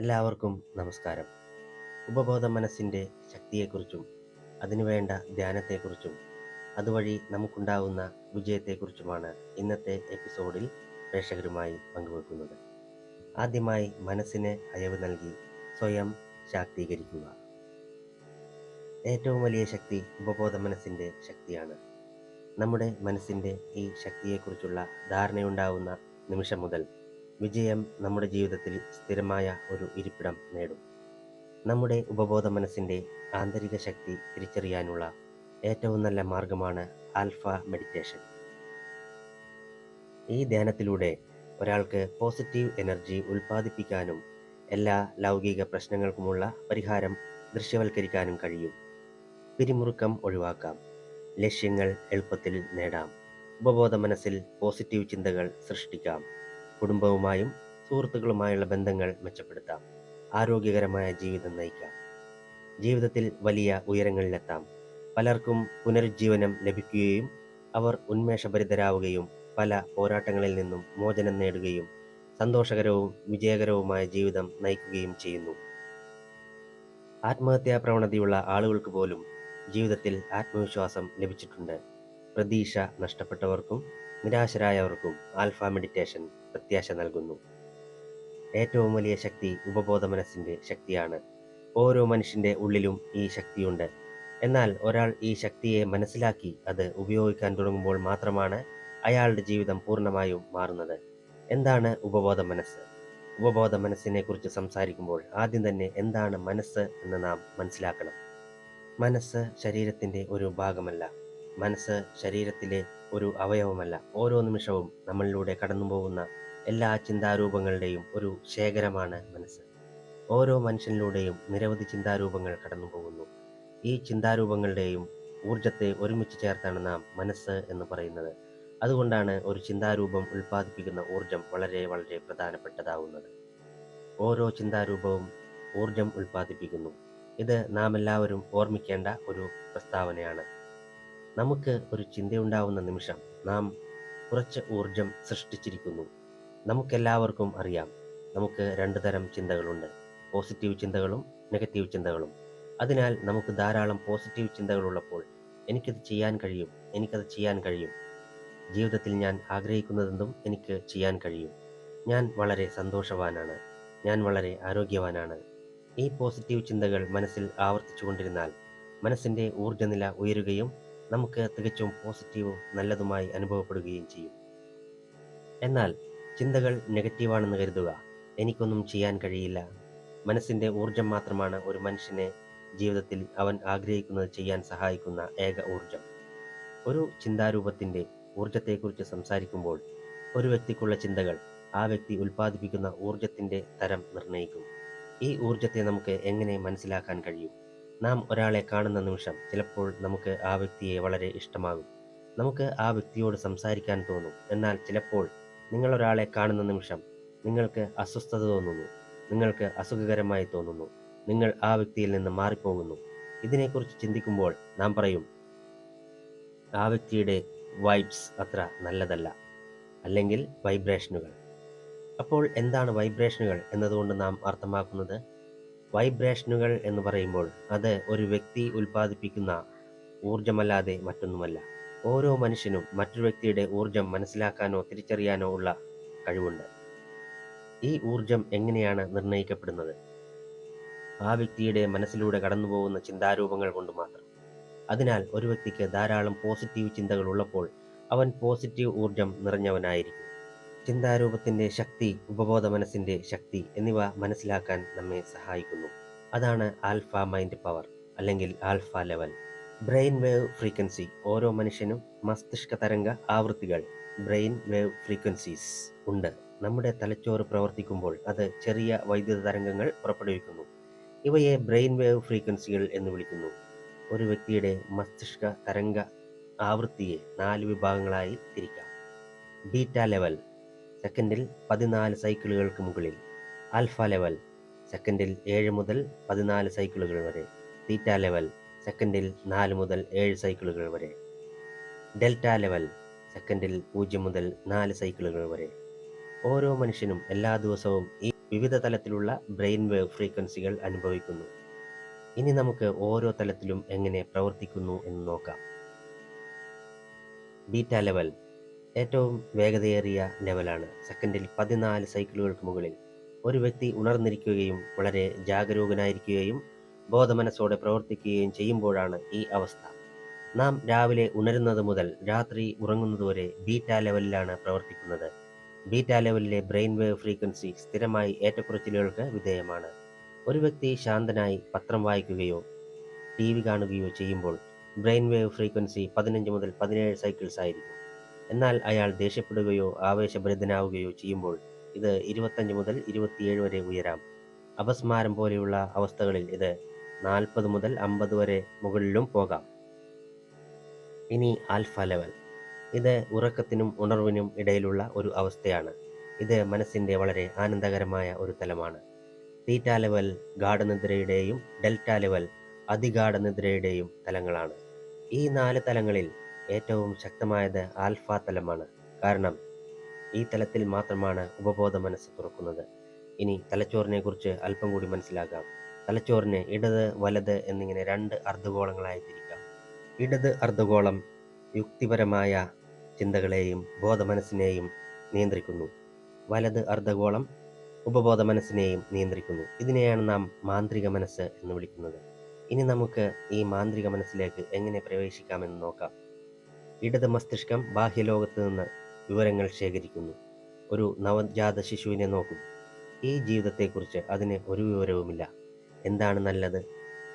എല്ലാവർക്കും നമസ്കാരം. ഉപബോധ മനസ്സിന്റെ ശക്തിയെക്കുറിച്ചും അതിനുവേണ്ട ധ്യാനത്തെക്കുറിച്ചും അതുവഴി നമുക്കുണ്ടാവുന്ന വിജയത്തെക്കുറിച്ചുമാണ് ഇന്നത്തെ എപ്പിസോഡിൽ പ്രേക്ഷകരുമായി പങ്കുവെക്കുന്നത്. ആദ്യമായി മനസ്സിന് അയവ് നൽകി സ്വയം ശാക്തീകരിക്കുക. ഏറ്റവും വലിയ ശക്തി ഉപബോധ മനസ്സിന്റെ ശക്തിയാണ്. നമ്മുടെ മനസ്സിന്റെ ഈ ശക്തിയെക്കുറിച്ചുള്ള ധാരണയുണ്ടാവുന്ന നിമിഷം മുതൽ വിജയം നമ്മുടെ ജീവിതത്തിൽ സ്ഥിരമായ ഒരു ഇരിപ്പിടം നേടും. നമ്മുടെ ഉപബോധ മനസ്സിന്റെ ആന്തരിക ശക്തി തിരിച്ചറിയാനുള്ള ഏറ്റവും നല്ല മാർഗമാണ് ആൽഫ മെഡിറ്റേഷൻ. ഈ ധ്യാനത്തിലൂടെ ഒരാൾക്ക് പോസിറ്റീവ് എനർജി ഉൽപ്പാദിപ്പിക്കാനും എല്ലാ ലൗകിക പ്രശ്നങ്ങൾക്കുമുള്ള പരിഹാരം ദൃശ്യവൽക്കരിക്കാനും കഴിയും. പിരിമുറുക്കം ഒഴിവാക്കാം. ലക്ഷ്യങ്ങൾ എളുപ്പത്തിൽ നേടാം. ഉപബോധ മനസ്സിൽ പോസിറ്റീവ് ചിന്തകൾ സൃഷ്ടിക്കാം. കുടുംബവുമായും സുഹൃത്തുക്കളുമായുള്ള ബന്ധങ്ങൾ മെച്ചപ്പെടുത്താം. ആരോഗ്യകരമായ ജീവിതം നയിക്കാം. ജീവിതത്തിൽ വലിയ ഉയരങ്ങളിലെത്താം. പലർക്കും പുനരുജ്ജീവനം ലഭിക്കുകയും അവർ ഉന്മേഷഭരിതരാവുകയും പല പോരാട്ടങ്ങളിൽ നിന്നും മോചനം നേടുകയും സന്തോഷകരവും വിജയകരവുമായ ജീവിതം നയിക്കുകയും ചെയ്യുന്നു. ആത്മഹത്യാ പ്രവണതയുള്ള ആളുകൾക്ക് പോലും ജീവിതത്തിൽ ആത്മവിശ്വാസം ലഭിച്ചിട്ടുണ്ട്. പ്രതീക്ഷ നഷ്ടപ്പെട്ടവർക്കും നിരാശരായവർക്കും ആൽഫ മെഡിറ്റേഷൻ പ്രത്യാശ നൽകുന്നു. ഏറ്റവും വലിയ ശക്തി ഉപബോധ മനസ്സിന്റെ ശക്തിയാണ്. ഓരോ മനുഷ്യന്റെ ഉള്ളിലും ഈ ശക്തിയുണ്ട്. എന്നാൽ ഒരാൾ ഈ ശക്തിയെ മനസ്സിലാക്കി അത് ഉപയോഗിക്കാൻ തുടങ്ങുമ്പോൾ മാത്രമാണ് അയാളുടെ ജീവിതം പൂർണമായും മാറുന്നത്. എന്താണ് ഉപബോധ മനസ്സ്? ഉപബോധ മനസ്സിനെ കുറിച്ച് സംസാരിക്കുമ്പോൾ ആദ്യം തന്നെ എന്താണ് മനസ്സ് എന്ന് നാം മനസ്സിലാക്കണം. മനസ്സ് ശരീരത്തിന്റെ ഒരു ഭാഗമല്ല. മനസ്സ് ശരീരത്തിലെ ഒരു അവയവമല്ല. ഓരോ നിമിഷവും നമ്മളിലൂടെ കടന്നു പോകുന്ന എല്ലാ ചിന്താരൂപങ്ങളുടെയും ഒരു ശേഖരമാണ് മനസ്സ്. ഓരോ മനുഷ്യനിലൂടെയും നിരവധി ചിന്താരൂപങ്ങൾ കടന്നു പോകുന്നു ഈ ചിന്താരൂപങ്ങളുടെയും ഊർജത്തെ ഒരുമിച്ച് ചേർത്താണ് നാം മനസ്സ് എന്ന് പറയുന്നത്. അതുകൊണ്ടാണ് ഒരു ചിന്താരൂപം ഉൽപ്പാദിപ്പിക്കുന്ന ഊർജം വളരെ വളരെ പ്രധാനപ്പെട്ടതാവുന്നത്. ഓരോ ചിന്താരൂപവും ഊർജം ഉൽപ്പാദിപ്പിക്കുന്നു. ഇത് നാം എല്ലാവരും ഓർമ്മിക്കേണ്ട ഒരു പ്രസ്താവനയാണ്. നമുക്ക് ഒരു ചിന്തയുണ്ടാവുന്ന നിമിഷം നാം കുറച്ച് ഊർജം സൃഷ്ടിച്ചിരിക്കുന്നു. നമുക്കെല്ലാവർക്കും അറിയാം. നമുക്ക് രണ്ട് തരം ചിന്തകളുണ്ട്. പോസിറ്റീവ് ചിന്തകളും നെഗറ്റീവ് ചിന്തകളും. അതിനാൽ നമുക്ക് ധാരാളം പോസിറ്റീവ് ചിന്തകളുള്ളപ്പോൾ എനിക്കത് ചെയ്യാൻ കഴിയും. എനിക്കത് ചെയ്യാൻ കഴിയും. ജീവിതത്തിൽ ഞാൻ ആഗ്രഹിക്കുന്നതെന്തും എനിക്ക് ചെയ്യാൻ കഴിയും. ഞാൻ വളരെ സന്തോഷവാനാണ്. ഞാൻ വളരെ ആരോഗ്യവാനാണ്. ഈ പോസിറ്റീവ് ചിന്തകൾ മനസ്സിൽ ആവർത്തിച്ചു കൊണ്ടിരുന്നാൽ മനസ്സിന്റെ ഊർജനില ഉയരുകയും നമുക്ക് തികച്ചും പോസിറ്റീവും നല്ലതുമായി അനുഭവപ്പെടുകയും ചെയ്യും. എന്നാൽ ചിന്തകൾ നെഗറ്റീവാണെന്ന് കരുതുക. എനിക്കൊന്നും ചെയ്യാൻ കഴിയില്ല. മനസ്സിന്റെ ഊർജം മാത്രമാണ് ഒരു മനുഷ്യനെ ജീവിതത്തിൽ അവൻ ആഗ്രഹിക്കുന്നത് ചെയ്യാൻ സഹായിക്കുന്ന ഏക ഊർജം ഒരു ചിന്താരൂപത്തിന്റെ ഊർജത്തെക്കുറിച്ച് സംസാരിക്കുമ്പോൾ ഒരു വ്യക്തിക്കുള്ള ചിന്തകൾ ആ വ്യക്തി ഉൽപ്പാദിപ്പിക്കുന്ന ഊർജത്തിന്റെ തരം നിർണയിക്കും. ഈ ഊർജത്തെ നമുക്ക് എങ്ങനെ മനസ്സിലാക്കാൻ കഴിയും? നാം ഒരാളെ കാണുന്ന നിമിഷം ചിലപ്പോൾ നമുക്ക് ആ വ്യക്തിയെ വളരെ ഇഷ്ടമാകും. നമുക്ക് ആ വ്യക്തിയോട് സംസാരിക്കാൻ തോന്നും. എന്നാൽ ചിലപ്പോൾ നിങ്ങൾ ഒരാളെ കാണുന്ന നിമിഷം നിങ്ങൾക്ക് അസ്വസ്ഥത തോന്നുന്നു. നിങ്ങൾക്ക് അസുഖകരമായി തോന്നുന്നു. നിങ്ങൾ ആ വ്യക്തിയിൽ നിന്ന് മാറിപ്പോകുന്നു. ഇതിനെക്കുറിച്ച് ചിന്തിക്കുമ്പോൾ നാം പറയും ആ വ്യക്തിയുടെ വൈബ്സ് അത്ര നല്ലതല്ല. അല്ലെങ്കിൽ വൈബ്രേഷനുകൾ അപ്പോൾ എന്താണ് വൈബ്രേഷനുകൾ എന്നതുകൊണ്ട് നാം അർത്ഥമാക്കുന്നത്? വൈബ്രേഷനുകൾ എന്ന് പറയുമ്പോൾ അത് ഒരു വ്യക്തി ഉൽപ്പാദിപ്പിക്കുന്ന ഊർജമല്ലാതെ മറ്റൊന്നുമല്ല. ഓരോ മനുഷ്യനും മറ്റൊരു വ്യക്തിയുടെ ഊർജം മനസ്സിലാക്കാനോ തിരിച്ചറിയാനോ ഉള്ള കഴിവുണ്ട്. ഈ ഊർജം എങ്ങനെയാണ് നിർണയിക്കപ്പെടുന്നത്? ആ വ്യക്തിയുടെ മനസ്സിലൂടെ കടന്നുപോകുന്ന ചിന്താരൂപങ്ങൾ കൊണ്ട് മാത്രം. അതിനാൽ ഒരു വ്യക്തിക്ക് ധാരാളം പോസിറ്റീവ് ചിന്തകൾ ഉള്ളപ്പോൾ അവൻ പോസിറ്റീവ് ഊർജം നിറഞ്ഞവനായിരിക്കും. ചിന്താരൂപത്തിന്റെ ശക്തി ഉപബോധ മനസ്സിന്റെ ശക്തി എന്നിവ മനസ്സിലാക്കാൻ നമ്മെ സഹായിക്കുന്നു. അതാണ് ആൽഫ മൈൻഡ് പവർ അല്ലെങ്കിൽ alpha level. Brain wave frequency ഓരോ മനുഷ്യനും മസ്തിഷ്ക തരംഗ ആവൃത്തികൾ ബ്രെയിൻ വേവ് ഫ്രീക്വൻസീസ് ഉണ്ട്. നമ്മുടെ തലച്ചോറ് പ്രവർത്തിക്കുമ്പോൾ അത് ചെറിയ വൈദ്യുത തരംഗങ്ങൾ പുറപ്പെടുവിക്കുന്നു. ഇവയെ ബ്രെയിൻ വേവ് ഫ്രീക്വൻസികൾ എന്ന് വിളിക്കുന്നു. ഒരു വ്യക്തിയുടെ മസ്തിഷ്ക തരംഗ ആവൃത്തിയെ നാല് വിഭാഗങ്ങളായി തിരിക്കാം. ബീറ്റ ലെവൽ സെക്കൻഡിൽ പതിനാല് സൈക്കിളുകൾക്ക് മുകളിൽ. ആൽഫ ലെവൽ സെക്കൻഡിൽ ഏഴ് മുതൽ പതിനാല് സൈക്കിളുകൾ വരെ. തീറ്റ ലെവൽ സെക്കൻഡിൽ നാല് മുതൽ ഏഴ് സൈക്കിളുകൾ വരെ. ഡെൽറ്റ ലെവൽ സെക്കൻഡിൽ പൂജ്യം മുതൽ നാല് സൈക്കിളുകൾ വരെ. ഓരോ മനുഷ്യനും എല്ലാ ദിവസവും ഈ വിവിധ തലത്തിലുള്ള ബ്രെയിൻ വേവ് ഫ്രീക്വൻസികൾ അനുഭവിക്കുന്നു. ഇനി നമുക്ക് ഓരോ തലത്തിലും എങ്ങനെ പ്രവർത്തിക്കുന്നു എന്ന് നോക്കാം. ബീറ്റ ലെവൽ ഏറ്റവും വേഗതയേറിയ ലെവലാണ്. സെക്കൻഡിൽ പതിനാല് സൈക്കിളുകൾക്ക് മുകളിൽ ഒരു വ്യക്തി ഉണർന്നിരിക്കുകയും വളരെ ജാഗരൂകനായിരിക്കുകയും ബോധമനസ്സോടെ പ്രവർത്തിക്കുകയും ചെയ്യുമ്പോഴാണ് ഈ അവസ്ഥ. നാം രാവിലെ ഉണരുന്നത് മുതൽ രാത്രി ഉറങ്ങുന്നതുവരെ ബീറ്റ ലെവലിലാണ് പ്രവർത്തിക്കുന്നത്. ബീറ്റ ലെവലിലെ ബ്രെയിൻ വേവ് ഫ്രീക്വൻസി സ്ഥിരമായി ഏറ്റക്കുറച്ചിലുകൾക്ക് വിധേയമാണ്. ഒരു വ്യക്തി ശാന്തനായി പത്രം വായിക്കുകയോ ടി വി കാണുകയോ ചെയ്യുമ്പോൾ ബ്രെയിൻ വേവ് ഫ്രീക്വൻസി പതിനഞ്ച് മുതൽ പതിനേഴ് സൈക്കിൾസ് ആയിരിക്കും. എന്നാൽ അയാൾ ദേഷ്യപ്പെടുകയോ ആവേശഭരിതനാവുകയോ ചെയ്യുമ്പോൾ ഇത് ഇരുപത്തഞ്ച് മുതൽ ഇരുപത്തിയേഴ് വരെ ഉയരാം. അപസ്മാരം പോലെയുള്ള അവസ്ഥകളിൽ ഇത് നാൽപ്പത് മുതൽ അമ്പത് വരെ മുകളിലും പോകാം. ഇനി ആൽഫ ലെവൽ. ഇത് ഉറക്കത്തിനും ഉണർവിനും ഇടയിലുള്ള ഒരു അവസ്ഥയാണ്. ഇത് മനസ്സിന്റെ വളരെ ആനന്ദകരമായ ഒരു തലമാണ്. തീറ്റ ലെവൽ ഗാഠനിദ്രയുടെയും ഡെൽറ്റ ലെവൽ അതിഗാഠനിദ്രയുടെയും തലങ്ങളാണ്. ഈ നാല് തലങ്ങളിൽ ഏറ്റവും ശക്തമായത് ആൽഫ തലമാണ്. കാരണം ഈ തലത്തിൽ മാത്രമാണ് ഉപബോധ മനസ്സ് തുറക്കുന്നത്. ഇനി തലച്ചോറിനെ കുറിച്ച് അല്പം കൂടി മനസ്സിലാക്കാം തലച്ചോറിന് ഇടത് വലത് എന്നിങ്ങനെ രണ്ട് അർദ്ധഗോളങ്ങളായി തിരിക്കാം ഇടത് അർദ്ധഗോളം യുക്തിപരമായ ചിന്തകളെയും ബോധമനസ്സിനെയും നിയന്ത്രിക്കുന്നു. വലത് അർദ്ധഗോളം ഉപബോധ മനസ്സിനെയും നിയന്ത്രിക്കുന്നു. ഇതിനെയാണ് നാം മാന്ത്രിക മനസ്സ് എന്ന് വിളിക്കുന്നത്. ഇനി നമുക്ക് ഈ മാന്ത്രിക മനസ്സിലേക്ക് എങ്ങനെ പ്രവേശിക്കാമെന്ന് നോക്കാം. ഇടത് മസ്തിഷ്കം ബാഹ്യലോകത്ത് നിന്ന് വിവരങ്ങൾ ശേഖരിക്കുന്നു. ഒരു നവജാത ശിശുവിനെ നോക്കും. ഈ ജീവിതത്തെക്കുറിച്ച് അതിന് ഒരു വിവരവുമില്ല. എന്താണ് നല്ലത്?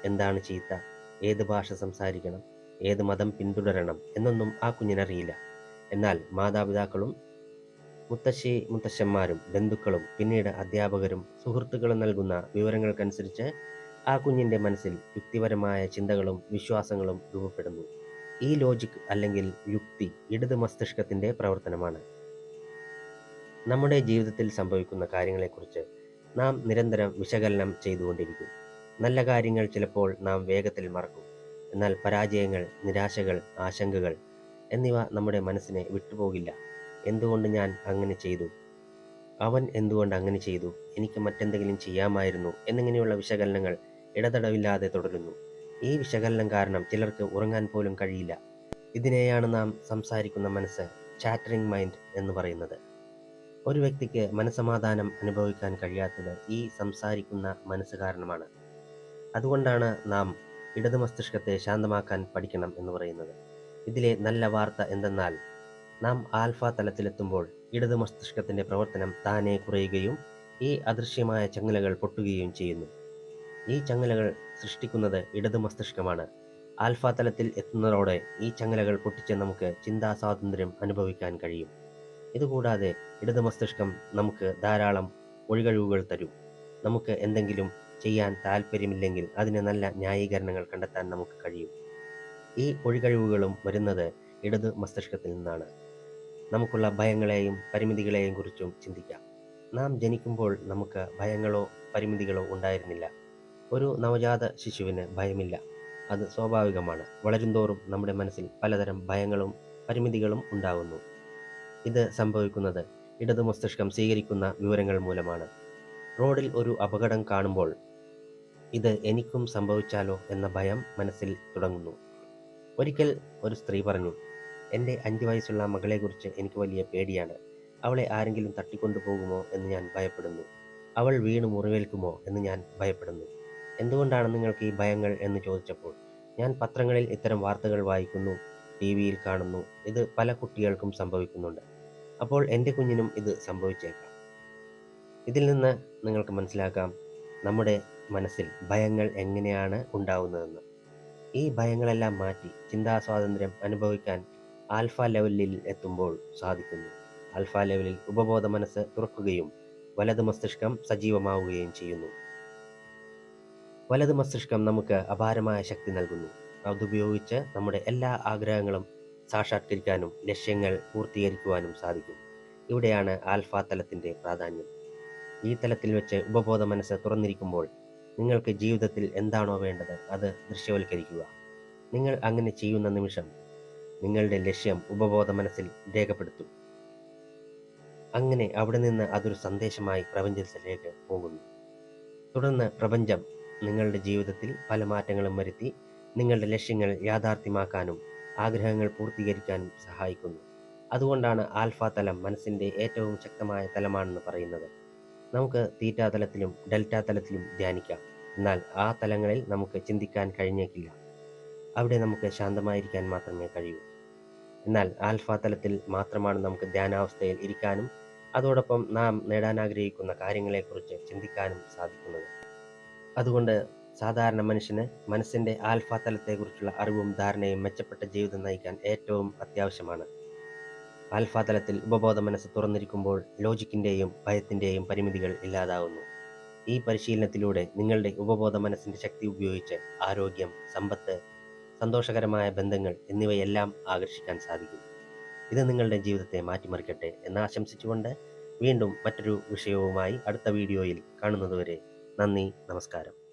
എന്താണ് ചീത്ത? ഏത് ഭാഷ സംസാരിക്കണം? ഏത് മതം പിന്തുടരണം? എന്നൊന്നും ആ കുഞ്ഞിനറിയില്ല. എന്നാൽ മാതാപിതാക്കളും മുത്തശ്ശി മുത്തശ്ശന്മാരും ബന്ധുക്കളും പിന്നീട് അധ്യാപകരും സുഹൃത്തുക്കളും നൽകുന്ന വിവരങ്ങൾക്കനുസരിച്ച് ആ കുഞ്ഞിന്റെ മനസ്സിൽ യുക്തിപരമായ ചിന്തകളും വിശ്വാസങ്ങളും രൂപപ്പെടുന്നു. ഈ ലോജിക് അല്ലെങ്കിൽ യുക്തി ഇടത് മസ്തിഷ്കത്തിന്റെ പ്രവർത്തനമാണ്. നമ്മുടെ ജീവിതത്തിൽ സംഭവിക്കുന്ന കാര്യങ്ങളെക്കുറിച്ച് നാം നിരന്തരം വിശകലനം ചെയ്തുകൊണ്ടിരിക്കും. നല്ല കാര്യങ്ങൾ ചിലപ്പോൾ നാം വേഗത്തിൽ മറക്കും. എന്നാൽ പരാജയങ്ങൾ നിരാശകൾ ആശങ്കകൾ എന്നിവ നമ്മുടെ മനസ്സിനെ വിട്ടുപോകില്ല. എന്തുകൊണ്ട് ഞാൻ അങ്ങനെ ചെയ്തു? അവൻ എന്തുകൊണ്ട് അങ്ങനെ ചെയ്തു? എനിക്ക് മറ്റെന്തെങ്കിലും ചെയ്യാമായിരുന്നു? എന്നിങ്ങനെയുള്ള വിശകലനങ്ങൾ ഇടതടവില്ലാതെ തുടരുന്നു. ഈ വിശകലനം കാരണം ചിലർക്ക് ഉറങ്ങാൻ പോലും കഴിയില്ല. ഇതിനെയാണ് നാം സംസാരിക്കുന്ന മനസ്സ് ചാറ്ററിംഗ് മൈൻഡ് എന്ന് പറയുന്നത്. ഒരു വ്യക്തിക്ക് മനസമാധാനം അനുഭവിക്കാൻ കഴിയാത്തത് ഈ സംസാരിക്കുന്ന മനസ്സ് കാരണമാണ്. അതുകൊണ്ടാണ് നാം ഇടതു മസ്തിഷ്കത്തെ ശാന്തമാക്കാൻ പഠിക്കണം എന്ന് പറയുന്നത്. ഇതിലെ നല്ല വാർത്ത എന്തെന്നാൽ നാം ആൽഫ തലത്തിലെത്തുമ്പോൾ ഇടത് മസ്തിഷ്കത്തിന്റെ പ്രവർത്തനം താനെ കുറയുകയും ഈ അദൃശ്യമായ ചങ്ങലകൾ പൊട്ടുകയും ചെയ്യുന്നു. ഈ ചങ്ങലകൾ സൃഷ്ടിക്കുന്നത് ഇടത് മസ്തിഷ്കമാണ്. ആൽഫ തലത്തിൽ എത്തുന്നതോടെ ഈ ചങ്ങലകൾ പൊട്ടിച്ച് നമുക്ക് ചിന്താ സ്വാതന്ത്ര്യം അനുഭവിക്കാൻ കഴിയും. ഇതുകൂടാതെ ഇടത് മസ്തിഷ്കം നമുക്ക് ധാരാളം ഒഴികഴിവുകൾ തരും. നമുക്ക് എന്തെങ്കിലും ചെയ്യാൻ താല്പര്യമില്ലെങ്കിൽ അതിന് നല്ല ന്യായീകരണങ്ങൾ കണ്ടെത്താൻ നമുക്ക് കഴിയും. ഈ ഒഴികഴിവുകളും വരുന്നത് ഇടത് മസ്തിഷ്കത്തിൽ നിന്നാണ്. നമുക്കുള്ള ഭയങ്ങളെയും പരിമിതികളെയും കുറിച്ചും ചിന്തിക്കാം. നാം ജനിക്കുമ്പോൾ നമുക്ക് ഭയങ്ങളോ പരിമിതികളോ ഉണ്ടായിരുന്നില്ല. ഒരു നവജാത ശിശുവിന് ഭയമില്ല. അത് സ്വാഭാവികമാണ്. വളരുംതോറും നമ്മുടെ മനസ്സിൽ പലതരം ഭയങ്ങളും പരിമിതികളും ഉണ്ടാകുന്നു. ഇത് സംഭവിക്കുന്നത് ഇടതു മസ്തിഷ്കം സ്വീകരിക്കുന്ന വിവരങ്ങൾ മൂലമാണ്. റോഡിൽ ഒരു അപകടം കാണുമ്പോൾ ഇത് എനിക്കും സംഭവിച്ചാലോ എന്ന ഭയം മനസ്സിൽ തുടങ്ങുന്നു. ഒരിക്കൽ ഒരു സ്ത്രീ പറഞ്ഞു എന്റെ അഞ്ച് വയസ്സുള്ള മകളെക്കുറിച്ച് എനിക്ക് വലിയ പേടിയാണ്. അവളെ ആരെങ്കിലും തട്ടിക്കൊണ്ടുപോകുമോ എന്ന് ഞാൻ ഭയപ്പെടുന്നു. അവൾ വീണ് മുറിവേൽക്കുമോ എന്ന് ഞാൻ ഭയപ്പെടുന്നു. എന്തുകൊണ്ടാണ് നിങ്ങൾക്ക് ഈ ഭയങ്ങൾ എന്ന് ചോദിച്ചപ്പോൾ ഞാൻ പത്രങ്ങളിൽ ഇത്തരം വാർത്തകൾ വായിക്കുന്നു ടി വിയിൽ കാണുന്നു ഇത് പല കുട്ടികൾക്കും സംഭവിക്കുന്നുണ്ട്. അപ്പോൾ എന്റെ കുഞ്ഞിനും ഇത് സംഭവിച്ചേക്കാം. ഇതിൽ നിന്ന് നിങ്ങൾക്ക് മനസ്സിലാക്കാം നമ്മുടെ മനസ്സിൽ ഭയങ്ങൾ എങ്ങനെയാണ് ഉണ്ടാവുന്നതെന്ന്. ഈ ഭയങ്ങളെല്ലാം മാറ്റി ചിന്താ സ്വാതന്ത്ര്യം അനുഭവിക്കാൻ ആൽഫ ലെവലിൽ എത്തുമ്പോൾ സാധിക്കുന്നു. ആൽഫ ലെവലിൽ ഉപബോധ മനസ്സ് തുറക്കുകയും വലത് മസ്തിഷ്കം സജീവമാവുകയും ചെയ്യുന്നു. വലത് മസ്തിഷ്കം നമുക്ക് അപാരമായ ശക്തി നൽകുന്നു. അതുപയോഗിച്ച് നമ്മുടെ എല്ലാ ആഗ്രഹങ്ങളും സാക്ഷാത്കരിക്കാനും ലക്ഷ്യങ്ങൾ പൂർത്തീകരിക്കുവാനും സാധിക്കും. ഇവിടെയാണ് ആൽഫ തലത്തിന്റെ പ്രാധാന്യം. ഈ തലത്തിൽ വെച്ച് ഉപബോധ മനസ്സ് തുറന്നിരിക്കുമ്പോൾ നിങ്ങൾക്ക് ജീവിതത്തിൽ എന്താണോ വേണ്ടത് അത് ദൃശ്യവൽക്കരിക്കുക. നിങ്ങൾ അങ്ങനെ ചെയ്യുന്ന നിമിഷം നിങ്ങളുടെ ലക്ഷ്യം ഉപബോധ മനസ്സിൽ രേഖപ്പെടുത്തും. അങ്ങനെ അവിടെ നിന്ന് അതൊരു സന്ദേശമായി പ്രപഞ്ചത്തിലേക്ക് പോകുന്നു. തുടർന്ന് പ്രപഞ്ചം നിങ്ങളുടെ ജീവിതത്തിൽ പല മാറ്റങ്ങളും വരുത്തി നിങ്ങളുടെ ലക്ഷ്യങ്ങൾ യാഥാർത്ഥ്യമാക്കാനും ആഗ്രഹങ്ങൾ പൂർത്തീകരിക്കാനും സഹായിക്കുന്നു. അതുകൊണ്ടാണ് ആൽഫ തലം മനസ്സിന്റെ ഏറ്റവും ശക്തമായ തലമാണെന്ന് പറയുന്നത്. നമുക്ക് തീറ്റാ തലത്തിലും ഡെൽറ്റ തലത്തിലും ധ്യാനിക്കാം. എന്നാൽ ആ തലങ്ങളിൽ നമുക്ക് ചിന്തിക്കാൻ കഴിഞ്ഞേക്കില്ല. അവിടെ നമുക്ക് ശാന്തമായിരിക്കാൻ മാത്രമേ കഴിയൂ. എന്നാൽ ആൽഫ തലത്തിൽ മാത്രമാണ് നമുക്ക് ധ്യാനാവസ്ഥയിൽ ഇരിക്കാനും അതോടൊപ്പം നാം നേടാൻ ആഗ്രഹിക്കുന്ന കാര്യങ്ങളെക്കുറിച്ച് ചിന്തിക്കാനും സാധിക്കുന്നത്. അതുകൊണ്ട് സാധാരണ മനുഷ്യന് മനസ്സിന്റെ ആൽഫ തലത്തെക്കുറിച്ചുള്ള അറിവും ധാരണയും മെച്ചപ്പെട്ട ജീവിതം നയിക്കാൻ ഏറ്റവും അത്യാവശ്യമാണ്. ആൽഫ തലത്തിൽ ഉപബോധ മനസ്സ് തുറന്നിരിക്കുമ്പോൾ ലോജിക്കിന്റെയും ഭയത്തിന്റെയും പരിമിതികൾ ഇല്ലാതാവുന്നു. ഈ പരിശീലനത്തിലൂടെ നിങ്ങളുടെ ഉപബോധ മനസ്സിന്റെ ശക്തി ഉപയോഗിച്ച് ആരോഗ്യം സമ്പത്ത് സന്തോഷകരമായ ബന്ധങ്ങൾ എന്നിവയെല്ലാം ആകർഷിക്കാൻ സാധിക്കും. ഇത് നിങ്ങളുടെ ജീവിതത്തെ മാറ്റിമറിക്കട്ടെ എന്ന് ആശംസിച്ചുകൊണ്ട് വീണ്ടും മറ്റൊരു വിഷയവുമായി അടുത്ത വീഡിയോയിൽ കാണുന്നതുവരെ നന്ദി നമസ്കാരം.